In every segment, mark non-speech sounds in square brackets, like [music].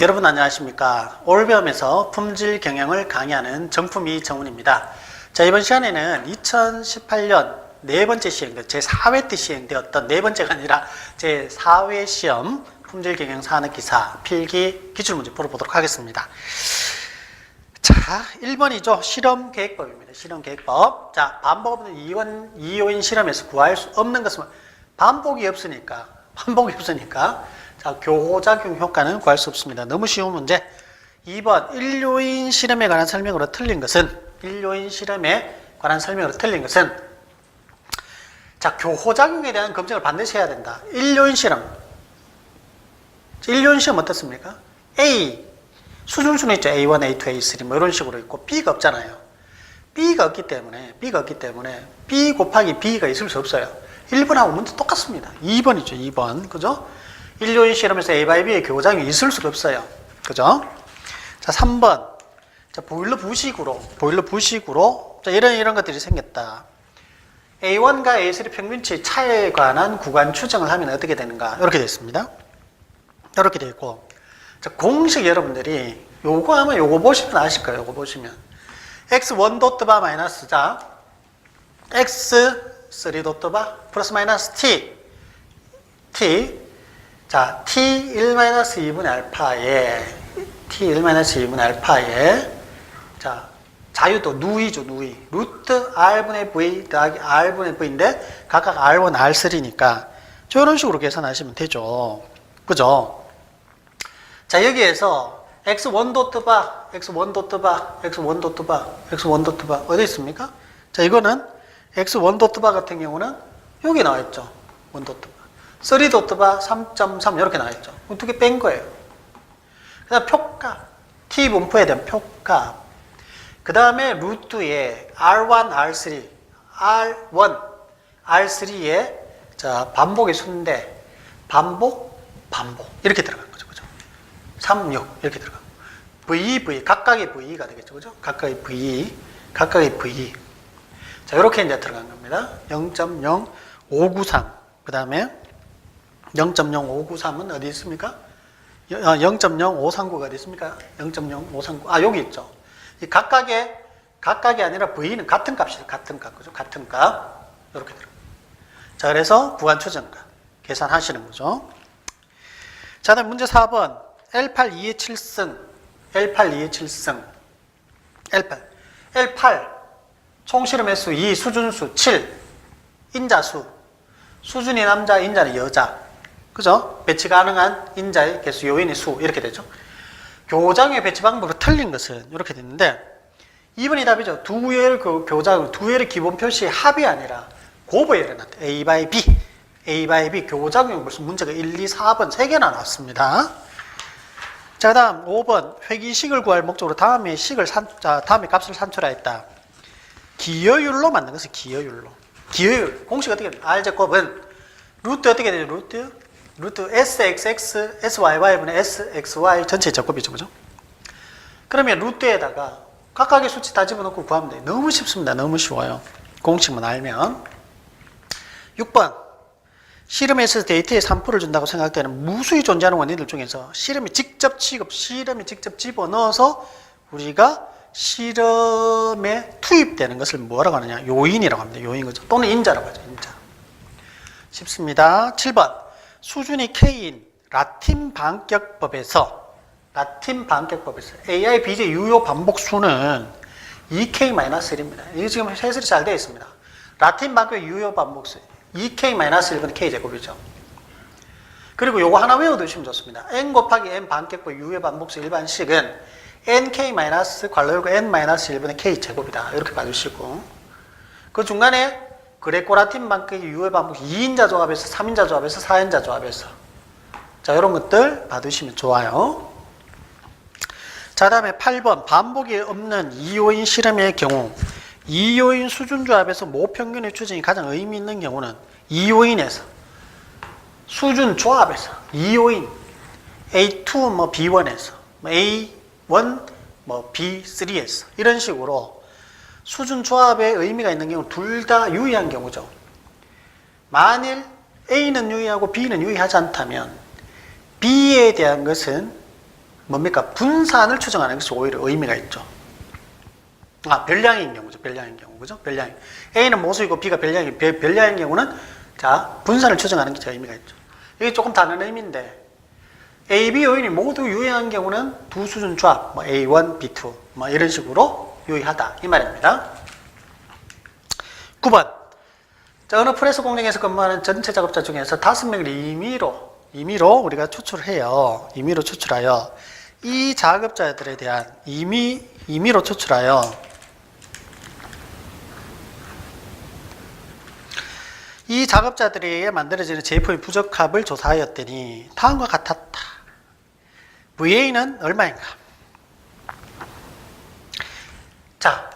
여러분 안녕하십니까? 올배움에서 품질 경영을 강의하는 정품이 정훈입니다. 자 이번 시간에는 2018년 네 번째 시행된 제4회 때 시행되었던 네 번째가 아니라 제4회 시험 품질 경영 산업 기사 필기 기출 문제 풀어보도록 하겠습니다. 자 1번이죠. 실험 계획법입니다. 실험 계획법. 자 반복 없는 이원 이요인 실험에서 구할 수 없는 것은 반복이 없으니까 반복이 없으니까 자, 교호작용 효과는 구할 수 없습니다. 너무 쉬운 문제. 2번, 인류인 실험에 관한 설명으로 틀린 것은, 인류인 실험에 관한 설명으로 틀린 것은, 자, 교호작용에 대한 검증을 반드시 해야 된다. 인류인 실험. 인류인 실험 어떻습니까? A, 수준수는 있죠. A1, A2, A3, 뭐 이런 식으로 있고, B가 없잖아요. B가 없기 때문에, B가 없기 때문에, B 곱하기 B가 있을 수 없어요. 1번하고 문제 똑같습니다. 2번이죠, 2번. 그죠? 인류인 실험에서 A by B의 교장이 있을 수가 없어요. 그죠? 자, 3번. 자, 보일러 부식으로, 보일러 부식으로, 자, 이런, 이런 것들이 생겼다. A1과 A3 평균치 차에 관한 구간 추정을 하면 어떻게 되는가? 이렇게 됐습니다. 이렇게 되어 있고. 자, 공식 여러분들이 요거 하면 요거 보시면 아실 거예요. 요거 보시면. x1 도트 바 마이너스 자, x3 도트 바 플러스 마이너스 t, t, 자, t1-2분의 알파에 t1-2분의 알파에 자, 자유도 누이죠, 누이. 루트 r분의 v 더하기 r분의 v인데 각각 r1, r3니까 저런 식으로 계산하시면 되죠. 그죠? 자, 여기에서 x1 도트 바, x1 도트 바, x1 도트 바, x1 도트 바 어디 있습니까? 자, 이거는 x1 도트 바 같은 경우는 여기 나와 있죠. 1 도트 바. 3 도트바 3.3 이렇게 나와있죠. 어떻게 뺀 거예요? 그 다음 표값. t 분포에 대한 표값. 그 다음에 루트에 r1, r3, r1, r3에 자 반복의 수인데 반복, 반복 이렇게 들어간 거죠. 그죠? 3, 6 이렇게 들어가고 v, v 각각의 v가 되겠죠. 그죠? 각각의 v, 각각의 v 자 이렇게 이제 들어간 겁니다. 0.0593 그 다음에 0.0593은 어디 있습니까? 0.0539가 어디 있습니까? 0.0539. 아, 여기 있죠. 이 각각의, 각각이 아니라 V는 같은 값이죠. 같은 값. 그죠? 같은 값. 이렇게 들어. 자, 그래서 구간 추정값. 계산하시는 거죠. 자, 다음 문제 4번. L8 2의 7승. L8 2의 7승. L8. L8. 총실험 횟수 2, 수준수 7. 인자수. 수준이 남자, 인자는 여자. 그죠? 배치 가능한 인자의 개수, 요인의 수 이렇게 되죠. 교장의 배치 방법으로 틀린 것은 이렇게 됐는데 2번이 답이죠. 두 개의 그 교장, 두 개의 기본 표시의 합이 아니라 곱을 일어났다. A by B, A by B 교장용 벌써 문제가 1, 2, 4번 세 개나 나왔습니다. 자, 다음 5번 회기식을 구할 목적으로 다음에 식을 산, 자, 다음에 값을 산출하였다. 기여율로 만든 것은 기여율로. 기여율 공식 어떻게 돼요? R 제곱은 루트 어떻게 되죠? 루트 루트 sxx syy분의 sxy 전체 제곱이죠, 그죠? 그러면 루트에다가 각각의 수치 다 집어넣고 구하면 돼요. 너무 쉽습니다. 너무 쉬워요. 공식만 알면. 6번. 실험에서 데이터에 3%를 준다고 생각되는 무수히 존재하는 원인들 중에서 실험이 직접 취급, 실험이 직접 집어넣어서 우리가 실험에 투입되는 것을 뭐라고 하느냐? 요인이라고 합니다. 요인 거죠. 또는 인자라고 하죠. 인자. 쉽습니다. 7번. 수준이 K인 라틴 반격법에서 라틴 반격법에서 AI BJ 유효 반복수는 2K-1입니다. 이게 지금 해설이 잘 되어 있습니다. 라틴 반격 유효 반복수 2K-1은 K제곱이죠. 그리고 요거 하나 외워두시면 좋습니다. N 곱하기 N 반격법 유효 반복수 일반식은 NK- 괄호열고 N-1분의 K제곱이다. 이렇게 봐주시고 그 중간에 그레코라틴 반격의 유효 반복 2인자 조합에서 3인자 조합에서 4인자 조합에서 자 이런 것들 받으시면 좋아요. 자 다음에 8번 반복이 없는 2호인 실험의 경우 2호인 수준 조합에서 모평균의 추정이 가장 의미 있는 경우는 2호인에서 수준 조합에서 2호인 A2 뭐 B1에서 A1 뭐 B3에서 이런 식으로 수준 조합에 의미가 있는 경우 둘 다 유의한 경우죠. 만일 A는 유의하고 B는 유의하지 않다면 B에 대한 것은 뭡니까? 분산을 추정하는 것이 오히려 의미가 있죠. 아, 별량인 경우죠. 별량인 경우. 그죠? 별량. A는 모수이고 B가 별량이, 별- 별량인 경우는 자, 분산을 추정하는 게 의미가 있죠. 이게 조금 다른 의미인데, A, B 요인이 모두 유의한 경우는 두 수준 조합, 뭐 A1, B2, 뭐 이런 식으로 유의하다. 이 말입니다. 9번. 자, 어느 프레스 공장에서 근무하는 전체 작업자 중에서 다섯 명을 임의로, 임의로 우리가 추출해요. 임의로 추출하여 이 작업자들에 대한 임의, 임의로 추출하여 이 작업자들에 의해 만들어지는 제품의 부적합을 조사하였더니 다음과 같았다. VA는 얼마인가? 자,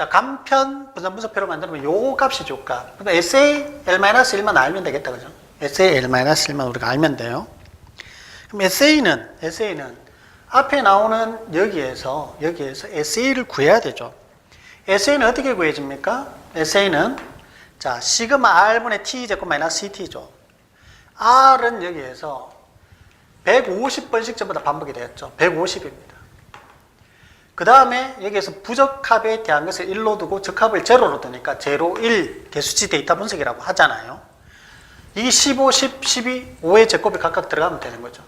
자, 간편 분산 분석표로 만들면 요 값이 줄까? 그러니까 SA L-1만 알면 되겠다, 그죠? SA L-1만 우리가 알면 돼요. 그럼 SA는, SA는 앞에 나오는 여기에서, 여기에서 SA를 구해야 되죠. SA는 어떻게 구해집니까? SA는, 자, 시그마 R분의 T 제곱 마이너스 CT죠. R은 여기에서 150번씩 전부 다 반복이 되었죠. 150입니다. 그 다음에 여기에서 부적합에 대한 것을 1로 두고 적합을 제로로 두니까 제로, 1 개수치 데이터 분석이라고 하잖아요. 이 15, 10, 12, 5의 제곱이 각각 들어가면 되는 거죠.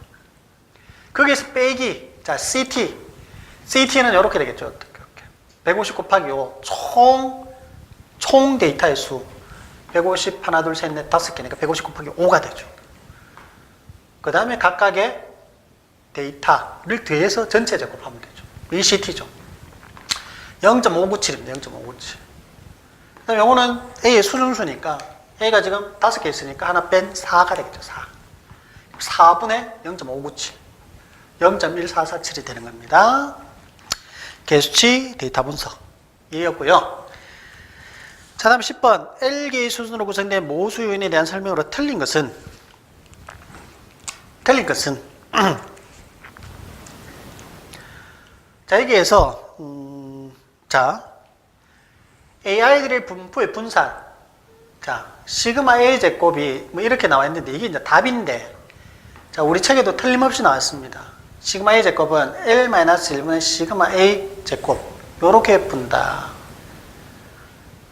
거기에서 빼기, 자, CT. CT는 이렇게 되겠죠. 이렇게. 150 곱하기 5. 총, 총 데이터의 수. 150, 하나, 둘, 셋, 넷, 다섯 개니까 150 곱하기 5가 되죠. 그 다음에 각각의 데이터를 더해서 전체 제곱하면 되죠. 이 CT죠. 0.597입니다. 0.597. 그 다음에 요거는 A의 수준수니까 A가 지금 다섯 개 있으니까 하나 뺀 4가 되겠죠. 4. 4분의 0.597. 0.1447이 되는 겁니다. 개수치 데이터 분석. 이었고요. 자, 다음 10번. L개의 수준으로 구성된 모수 요인에 대한 설명으로 틀린 것은 틀린 것은 [clears throat] 자 여기에서 음, 자 AI들의 분포의 분산 자 시그마 A 제곱이 뭐 이렇게 나와 있는데 이게 이제 답인데 자 우리 책에도 틀림없이 나왔습니다. 시그마 A 제곱은 L-1분의 시그마 A 제곱. 요렇게 분다.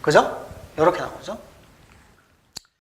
그죠? 요렇게 나오죠